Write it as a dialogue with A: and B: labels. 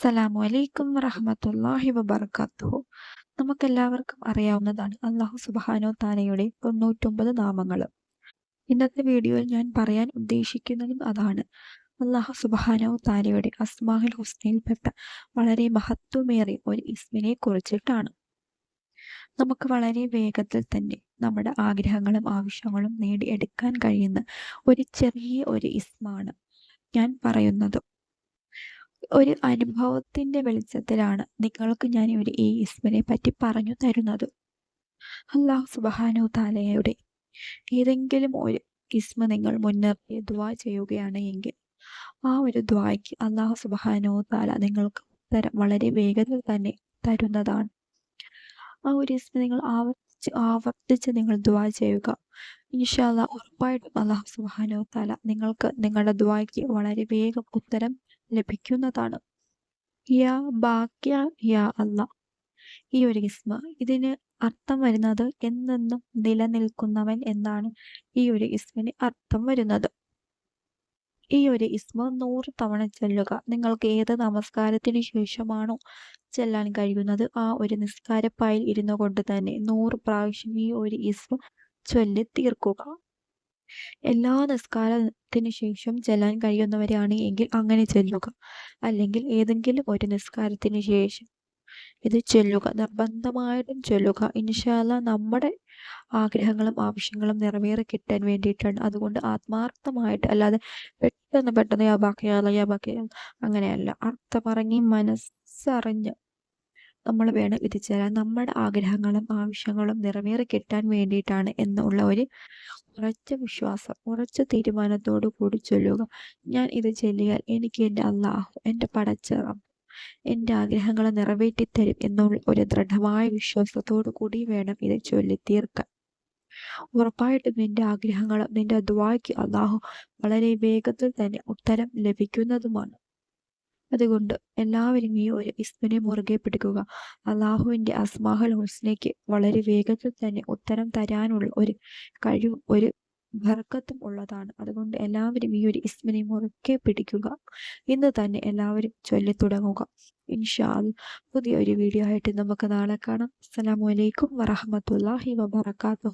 A: അസ്സലാമു അലൈക്കും വറഹമത്തല്ലാഹി വബർക്കാത്തുഹു നമുക്കെല്ലാവർക്കും അറിയാവുന്നതാണ് അള്ളാഹു സുബാനോ താനയുടെ തൊണ്ണൂറ്റൊമ്പത് നാമങ്ങൾ ഇന്നത്തെ വീഡിയോയിൽ ഞാൻ പറയാൻ ഉദ്ദേശിക്കുന്നതും അതാണ്. അള്ളാഹു സുബാനോ താനയുടെ അസ്മാഹുൽ ഹുസ്നയിൽപ്പെട്ട വളരെ മഹത്വമേറിയ ഒരു ഇസ്മിനെ കുറിച്ചിട്ടാണ്. നമുക്ക് വളരെ വേഗത്തിൽ തന്നെ നമ്മുടെ ആഗ്രഹങ്ങളും ആവശ്യങ്ങളും നേടിയെടുക്കാൻ കഴിയുന്ന ഒരു ചെറിയ ഒരു ഇസ്മാണ് ഞാൻ പറയുന്നത്. ഒരു അനുഭവത്തിന്റെ വെളിച്ചത്തിലാണ് നിങ്ങൾക്ക് ഞാൻ ഒരു ഈ ഇസ്മിനെ പറ്റി പറഞ്ഞു തരുന്നത്. അള്ളാഹു സുബാനു താലയുടെ ഏതെങ്കിലും ഒരു ഇസ്മ നിങ്ങൾ മുൻനിർത്തി ദ്വാ ചെയ്യുകയാണ് എങ്കിൽ ആ ഒരു ദ്വായ്ക്ക് അള്ളാഹു സുബാനു താല നിങ്ങൾക്ക് ഉത്തരം വളരെ വേഗത്തിൽ തന്നെ തരുന്നതാണ്. ആ ഒരു ഇസ്മ നിങ്ങൾ ആവർത്തിച്ച് ആവർത്തിച്ച് നിങ്ങൾ ദ്വാ ചെയ്യുക. ഇൻഷാല്ല ഉറപ്പായിട്ടും അള്ളാഹു സുബാനു താല നിങ്ങൾക്ക് നിങ്ങളുടെ ദ്വായ്ക്ക് വളരെ വേഗം ഉത്തരം ലഭിക്കുന്നതാണ്. യാ ബാക്യ യാ അല്ല. ഈ ഒരു ഇസ്മ ഇതിന് അർത്ഥം വരുന്നത് എന്നെന്നും നിലനിൽക്കുന്നവൻ എന്നാണ് ഈ ഒരു ഇസ്മിന് അർത്ഥം വരുന്നത്. ഈ ഒരു ഇസ്മ നൂറ് തവണ ചെല്ലുക. നിങ്ങൾക്ക് ഏത് നമസ്കാരത്തിന് ശേഷമാണോ ചെല്ലാൻ കഴിയുന്നത് ആ ഒരു നിസ്കാരപ്പായിൽ ഇരുന്നു കൊണ്ട് തന്നെ നൂറ് പ്രാവശ്യം ഈ ഒരു ഇസ്മ ചൊല്ലി തീർക്കുക എല്ലാ നിസ്കാരത്തിന് ശേഷം ചെല്ലാൻ കഴിയുന്നവരാണ് എങ്കിൽ അങ്ങനെ ചെല്ലുക. അല്ലെങ്കിൽ ഏതെങ്കിലും ഒരു നിസ്കാരത്തിന് ശേഷം ഇത് ചൊല്ലുക. നിർബന്ധമായിട്ടും ചൊല്ലുക. ഇൻഷാല്ല നമ്മുടെ ആഗ്രഹങ്ങളും ആവശ്യങ്ങളും നിറവേറി കിട്ടാൻ വേണ്ടിയിട്ടാണ്. അതുകൊണ്ട് ആത്മാർത്ഥമായിട്ട് അല്ലാതെ പെട്ടെന്ന് പെട്ടെന്ന് യാബാക്കിയാല യാബാക്കിയ അങ്ങനെയല്ല. അർത്ഥമറങ്ങി മനസ്സറിഞ്ഞ് നമ്മൾ വേണം ഇത് ചേരാൻ നമ്മുടെ ആഗ്രഹങ്ങളും ആവശ്യങ്ങളും നിറവേറി കിട്ടാൻ വേണ്ടിയിട്ടാണ് എന്നുള്ള ഒരു ഉറച്ച വിശ്വാസം ഉറച്ച തീരുമാനത്തോടു കൂടി ചൊല്ലുക. ഞാൻ ഇത് ചൊല്ലിയാൽ എനിക്ക് എന്റെ അള്ളാഹു എന്റെ പടച്ചറം എന്റെ ആഗ്രഹങ്ങളെ നിറവേറ്റിത്തരും എന്നുള്ള ഒരു ദൃഢമായ വിശ്വാസത്തോടു കൂടി വേണം ഇത് ചൊല്ലി തീർക്കാൻ ഉറപ്പായിട്ടും നിന്റെ ആഗ്രഹങ്ങളും നിന്റെ ദ്വായ്ക്ക് അള്ളാഹു വളരെ വേഗത്തിൽ തന്നെ ഉത്തരം ലഭിക്കുന്നതുമാണ്. അതുകൊണ്ട് എല്ലാവരും ഈ ഒരു ഇസ്മിനെ മുറുകെ പിടിക്കുക. അള്ളാഹുവിന്റെ അസ്മാഹൽ ഹുസ്നയ്ക്ക് വളരെ വേഗത്തിൽ തന്നെ ഉത്തരം തരാനുള്ള ഒരു കഴിവ് ഒരു ബർക്കത്തും ഉള്ളതാണ്. അതുകൊണ്ട് എല്ലാവരും ഈ ഒരു ഇസ്മിനെ മുറുക്കെ പിടിക്കുക. ഇന്ന് തന്നെ എല്ലാവരും ചൊല്ലി തുടങ്ങുക. ഇൻഷാൽ പുതിയ ഒരു വീഡിയോ ആയിട്ട് നമുക്ക് നാളെ കാണാം. അസ്സലാമലൈക്കും വറഹമത്തല്ലാഹി വബർക്കാത്തു